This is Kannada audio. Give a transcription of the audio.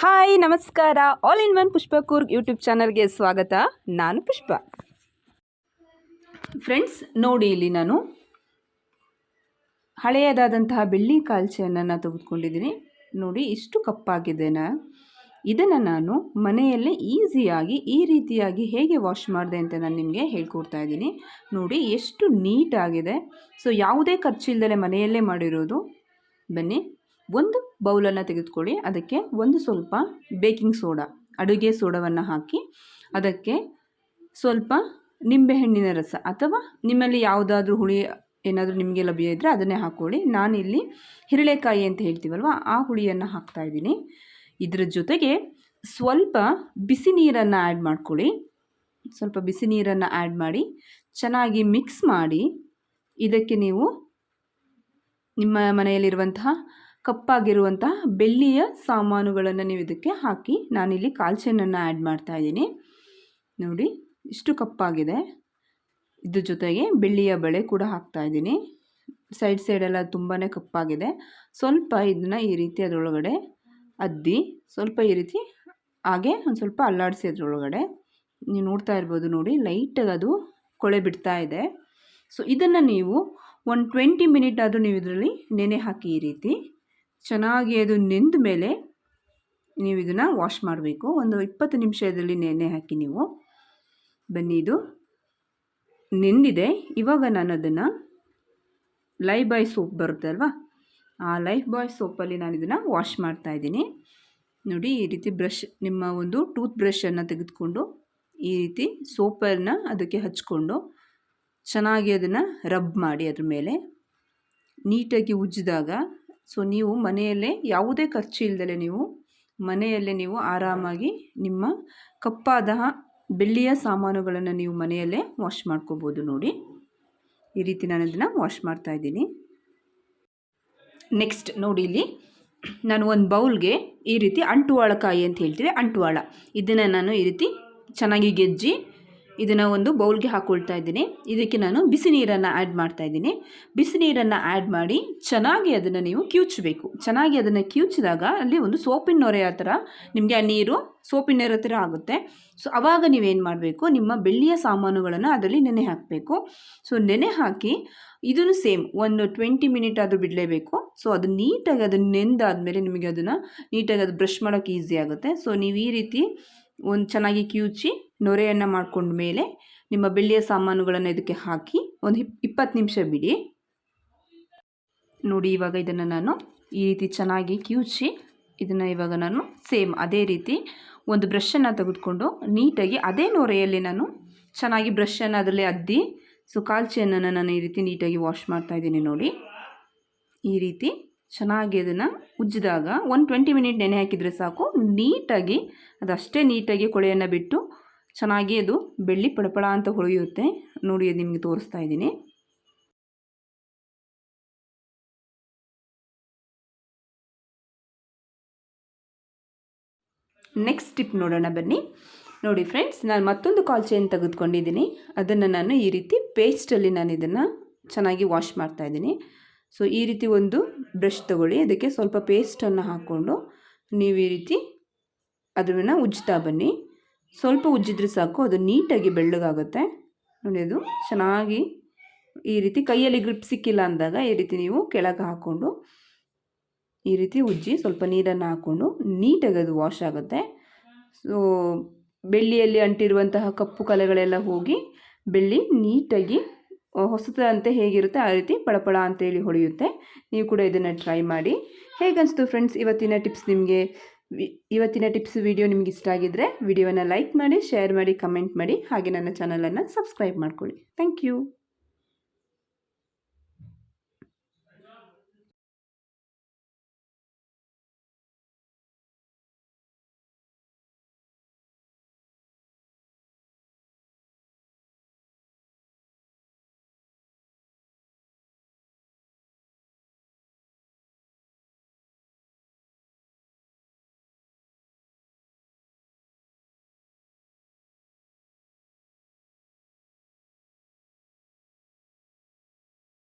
ಹಾಯ್, ನಮಸ್ಕಾರ. All in one Pushpa Coorg YouTube ಚಾನಲ್ಗೆ ಸ್ವಾಗತ. ನಾನು ಪುಷ್ಪ. ಫ್ರೆಂಡ್ಸ್ ನೋಡಿ ಇಲ್ಲಿ ನಾನು ಹಳೆಯದಾದಂತಹ ಬೆಳ್ಳಿ ಕಾಲ್ಚೆಯನ್ನು ನಾನು ತೆಗೆದುಕೊಂಡಿದ್ದೀನಿ. ನೋಡಿ, ಇಷ್ಟು ಕಪ್ಪಾಗಿದೆನಾ ಇದನ್ನು ನಾನು ಮನೆಯಲ್ಲೇ ಈಸಿಯಾಗಿ, ಈ ರೀತಿಯಾಗಿ ಹೇಗೆ ವಾಶ್ ಮಾಡಿದೆ ಅಂತ ನಾನು ನಿಮಗೆ ಹೇಳ್ಕೊಡ್ತಾ ಇದ್ದೀನಿ. ನೋಡಿ, ಎಷ್ಟು ನೀಟಾಗಿದೆ. ಸೊ ಯಾವುದೇ ಖರ್ಚಿಲ್ಲದೆ ಮನೆಯಲ್ಲೇ ಮಾಡಿರೋದು. ಬನ್ನಿ. ಒಂದು ಬೌಲನ್ನು ತೆಗೆದುಕೊಳ್ಳಿ. ಅದಕ್ಕೆ ಒಂದು ಸ್ವಲ್ಪ ಬೇಕಿಂಗ್ ಸೋಡಾ, ಅಡುಗೆ ಸೋಡವನ್ನು ಹಾಕಿ, ಅದಕ್ಕೆ ಸ್ವಲ್ಪ ನಿಂಬೆಹಣ್ಣಿನ ರಸ ಅಥವಾ ನಿಮ್ಮಲ್ಲಿ ಯಾವುದಾದ್ರೂ ಹುಳಿ ಏನಾದರೂ ನಿಮಗೆ ಲಭ್ಯ ಇದ್ದರೆ ಅದನ್ನೇ ಹಾಕ್ಕೊಳ್ಳಿ ನಾನಿಲ್ಲಿ ಹಿರಳೆಕಾಯಿ ಅಂತ ಹೇಳ್ತೀವಲ್ವ, ಆ ಹುಳಿಯನ್ನು ಹಾಕ್ತಾ ಇದ್ದೀನಿ. ಇದರ ಜೊತೆಗೆ ಸ್ವಲ್ಪ ಬಿಸಿ ನೀರನ್ನು ಆ್ಯಡ್ ಮಾಡ್ಕೊಳ್ಳಿ. ಸ್ವಲ್ಪ ಬಿಸಿ ನೀರನ್ನು ಆ್ಯಡ್ ಮಾಡಿ, ಚೆನ್ನಾಗಿ ಮಿಕ್ಸ್ ಮಾಡಿ, ಇದಕ್ಕೆ ನೀವು ನಿಮ್ಮ ಮನೆಯಲ್ಲಿರುವಂತಹ ಕಪ್ಪಾಗಿರುವಂತಹ ಬೆಳ್ಳಿಯ ಸಾಮಾನುಗಳನ್ನು ನೀವು ಇದಕ್ಕೆ ಹಾಕಿ ನಾನಿಲ್ಲಿ ಕಾಲ್ಚೆನನ್ನು ಆ್ಯಡ್ ಮಾಡ್ತಾ ಇದ್ದೀನಿ. ನೋಡಿ, ಇಷ್ಟು ಕಪ್ಪಾಗಿದೆ. ಇದ್ರ ಜೊತೆಗೆ ಬೆಳ್ಳಿಯ ಬಳೆ ಕೂಡ ಹಾಕ್ತಾ ಇದ್ದೀನಿ. ಸೈಡ್ ಸೈಡೆಲ್ಲ ತುಂಬಾ ಕಪ್ಪಾಗಿದೆ. ಸ್ವಲ್ಪ ಇದನ್ನು ಈ ರೀತಿ ಅದರೊಳಗಡೆ ಅದ್ದಿ, ಸ್ವಲ್ಪ ಈ ರೀತಿ ಹಾಗೆ ಒಂದು ಸ್ವಲ್ಪ ಅಲ್ಲಾಡಿಸಿ ಅದರೊಳಗಡೆ. ನೀವು ನೋಡ್ತಾ ಇರ್ಬೋದು ನೋಡಿ, ಲೈಟಾಗಿ ಅದು ಕೊಳೆ ಬಿಡ್ತಾ ಇದೆ. ಸೊ, ಇದನ್ನು ನೀವು ಒಂದು ಟ್ವೆಂಟಿ ಮಿನಿಟ್ ಆದರೂ ನೀವು ಇದರಲ್ಲಿ ನೆನೆ ಹಾಕಿ ಈ ರೀತಿ. ಚೆನ್ನಾಗಿ ಅದು ನೆಂದ ಮೇಲೆ ನೀವು ಇದನ್ನು ವಾಶ್ ಮಾಡಬೇಕು. ಒಂದು ಇಪ್ಪತ್ತು ನಿಮಿಷದಲ್ಲಿ ನೆನೆ ಹಾಕಿ ನೀವು. ಬನ್ನಿ, ಇದು ನೆಂದಿದೆ. ಇವಾಗ ನಾನು ಅದನ್ನು ಲೈ ಬಾಯ್ ಸೋಪ್ ಬರುತ್ತಲ್ವಾ ಆ ಲೈಫ್ ಬಾಯ್ ಸೋಪಲ್ಲಿ ನಾನು ಇದನ್ನು ವಾಶ್ ಮಾಡ್ತಾ ಇದ್ದೀನಿ. ನೋಡಿ, ಈ ರೀತಿ ಬ್ರಷ್ ನಿಮ್ಮ ಒಂದು ಟೂತ್ ಬ್ರಷನ್ನು ತೆಗೆದುಕೊಂಡು ಈ ರೀತಿ ಸೋಪನ್ನು ಅದಕ್ಕೆ ಹಚ್ಕೊಂಡು ಚೆನ್ನಾಗಿ ಅದನ್ನು ರಬ್ ಮಾಡಿ ಅದ್ರ ಮೇಲೆ. ನೀಟಾಗಿ ಉಜ್ಜಿದಾಗ ಸೊ ನೀವು ಮನೆಯಲ್ಲೇ ಯಾವುದೇ ಖರ್ಚು ಇಲ್ಲದೆ ನೀವು ಮನೆಯಲ್ಲೇ ನೀವು ಆರಾಮಾಗಿ ನಿಮ್ಮ ಕಪ್ಪಾದ ಬೆಳ್ಳಿಯ ಸಾಮಾನುಗಳನ್ನು ನೀವು ಮನೆಯಲ್ಲೇ ವಾಶ್ ಮಾಡ್ಕೋಬೋದು ನೋಡಿ. ಈ ರೀತಿ ನಾನು ಅದನ್ನು ವಾಶ್ ಮಾಡ್ತಾ ಇದ್ದೀನಿ. ನೆಕ್ಸ್ಟ್ ನೋಡಿ ಇಲ್ಲಿ ನಾನು ಒಂದು ಬೌಲ್ಗೆ ಈ ರೀತಿ ಅಂಟುವಾಳಕಾಯಿ ಅಂತ ಹೇಳ್ತೀವಿ, ಅಂಟುವಾಳ. ಇದನ್ನು ನಾನು ಈ ರೀತಿ ಚೆನ್ನಾಗಿ ಗೆಜ್ಜಿ ಇದನ್ನು ಒಂದು ಬೌಲ್ಗೆ ಹಾಕ್ಕೊಳ್ತಾ ಇದ್ದೀನಿ. ಇದಕ್ಕೆ ನಾನು ಬಿಸಿ ನೀರನ್ನು ಆ್ಯಡ್ ಮಾಡ್ತಾ ಇದ್ದೀನಿ. ಬಿಸಿ ನೀರನ್ನು ಆ್ಯಡ್ ಮಾಡಿ ಚೆನ್ನಾಗಿ ಅದನ್ನು ನೀವು ಕಿವುಚಬೇಕು. ಚೆನ್ನಾಗಿ ಅದನ್ನು ಕಿವುಚಿದಾಗ ಅಲ್ಲಿ ಒಂದು ಸೋಪಿನ ನೊರೆ ಆ ಥರ ನಿಮಗೆ ಆ ನೀರು ಸೋಪಿನ ನೊರೆ ಥರ ಆಗುತ್ತೆ. ಸೊ ಆವಾಗ ನೀವೇನು ಮಾಡಬೇಕು? ನಿಮ್ಮ ಬೆಳ್ಳಿಯ ಸಾಮಾನುಗಳನ್ನು ಅದರಲ್ಲಿ ನೆನೆ ಹಾಕಬೇಕು. ಸೊ, ನೆನೆ ಹಾಕಿ ಇದನ್ನು ಸೇಮ್ ಒಂದು ಟ್ವೆಂಟಿ ಮಿನಿಟ್ ಆದರೂ ಬಿಡಲೇಬೇಕು. ಸೊ ಅದು ನೀಟಾಗಿ ಅದನ್ನು ನೆಂದಾದಮೇಲೆ ನಿಮಗೆ ಅದನ್ನು ನೀಟಾಗಿ ಅದು ಬ್ರಷ್ ಮಾಡೋಕ್ಕೆ ಈಸಿ ಆಗುತ್ತೆ. ಸೊ, ನೀವು ಈ ರೀತಿ ಒಂದು ಚೆನ್ನಾಗಿ ಕಿವುಚಿ ನೊರೆಯನ್ನು ಮಾಡ್ಕೊಂಡ ಮೇಲೆ ನಿಮ್ಮ ಬೆಳ್ಳಿಯ ಸಾಮಾನುಗಳನ್ನು ಇದಕ್ಕೆ ಹಾಕಿ ಒಂದು ಇಪ್ಪತ್ತು ನಿಮಿಷ ಬಿಡಿ. ನೋಡಿ, ಇವಾಗ ಇದನ್ನು ನಾನು ಈ ರೀತಿ ಚೆನ್ನಾಗಿ ಕಿವುಚಿ ಇದನ್ನು ಇವಾಗ ನಾನು ಸೇಮ್ ಅದೇ ರೀತಿ ಒಂದು ಬ್ರಷನ್ನು ತೆಗೆದುಕೊಂಡು ನೀಟಾಗಿ ಅದೇ ನೊರೆಯಲ್ಲಿ ನಾನು ಚೆನ್ನಾಗಿ ಬ್ರಷನ್ನು ಅದರಲ್ಲಿ ಅದ್ದಿ ಸೊ, ಕಾಲ್ಚಿಯನ್ನು ನಾನು ಈ ರೀತಿ ನೀಟಾಗಿ ವಾಶ್ ಮಾಡ್ತಾ ಇದ್ದೀನಿ ನೋಡಿ. ಈ ರೀತಿ ಚೆನ್ನಾಗಿ ಅದನ್ನು ಉಜ್ಜಿದಾಗ ಒಂದು ಟ್ವೆಂಟಿ ಮಿನಿಟ್ ನೆನೆ ಹಾಕಿದರೆ ಸಾಕು. ನೀಟಾಗಿ ಅದಷ್ಟೇ ನೀಟಾಗಿ ಕೊಳೆಯನ್ನು ಬಿಟ್ಟು ಚೆನ್ನಾಗಿ ಅದು ಬೆಳ್ಳಿ ಪಳಪಳ ಅಂತ ಹೊಳೆಯುತ್ತೆ ನೋಡಿ, ಅದು ನಿಮಗೆ ತೋರಿಸ್ತಾ ಇದ್ದೀನಿ. ನೆಕ್ಸ್ಟ್ ಟಿಪ್ ನೋಡೋಣ ಬನ್ನಿ. ನೋಡಿ ಫ್ರೆಂಡ್ಸ್ ನಾನು ಮತ್ತೊಂದು ಕಾಲ್ ಚೈನ್ ತೆಗೆದುಕೊಂಡಿದ್ದೀನಿ. ಅದನ್ನು ನಾನು ಈ ರೀತಿ ಪೇಸ್ಟಲ್ಲಿ ನಾನು ಇದನ್ನು ಚೆನ್ನಾಗಿ ವಾಶ್ ಮಾಡ್ತಾ ಇದ್ದೀನಿ. ಸೊ ಈ ರೀತಿ ಒಂದು ಬ್ರಷ್ ತಗೊಳ್ಳಿ. ಅದಕ್ಕೆ ಸ್ವಲ್ಪ ಪೇಸ್ಟನ್ನು ಹಾಕ್ಕೊಂಡು ನೀವು ಈ ರೀತಿ ಅದನ್ನು ಉಜ್ತಾ ಬನ್ನಿ. ಸ್ವಲ್ಪ ಉಜ್ಜಿದ್ರೆ ಸಾಕು, ಅದು ನೀಟಾಗಿ ಬೆಳ್ಳಗಾಗುತ್ತೆ. ನೋಡಿ ಅದು ಚೆನ್ನಾಗಿ ಈ ರೀತಿ ಕೈಯಲ್ಲಿ ಗ್ರಿಪ್ ಸಿಕ್ಕಿಲ್ಲ ಅಂದಾಗ ಈ ರೀತಿ ನೀವು ಕೆಳಗೆ ಹಾಕ್ಕೊಂಡು ಈ ರೀತಿ ಉಜ್ಜಿ ಸ್ವಲ್ಪ ನೀರನ್ನು ಹಾಕ್ಕೊಂಡು ನೀಟಾಗಿ ಅದು ವಾಶ್ ಆಗುತ್ತೆ. ಸೊ ಬೆಳ್ಳಿಯಲ್ಲಿ ಅಂಟಿರುವಂತಹ ಕಪ್ಪು ಕಲೆಗಳೆಲ್ಲ ಹೋಗಿ ಬೆಳ್ಳಿ ನೀಟಾಗಿ ಹೊಸದಂತೆ ಹೇಗಿರುತ್ತೆ ಆ ರೀತಿ ಪಳಪಳ ಅಂತೇಳಿ ಹೊಳೆಯುತ್ತೆ. ನೀವು ಕೂಡ ಇದನ್ನು ಟ್ರೈ ಮಾಡಿ. ಹೇಗನ್ನಿಸ್ತು ಫ್ರೆಂಡ್ಸ್ ಇವತ್ತಿನ ಟಿಪ್ಸ್ ನಿಮಗೆ? ಇವತ್ತಿನ ಟಿಪ್ಸ್ ವಿಡಿಯೋ ನಿಮ್ಗೆ ಇಷ್ಟ ಆಗಿದ್ದರೆ ವಿಡಿಯೋನ ಲೈಕ್ ಮಾಡಿ, ಶೇರ್ ಮಾಡಿ, ಕಮೆಂಟ್ ಮಾಡಿ, ಹಾಗೆ ನನ್ನ ಚಾನಲನ್ನು ಸಬ್ಸ್ಕ್ರೈಬ್ ಮಾಡ್ಕೊಳ್ಳಿ. Thank you.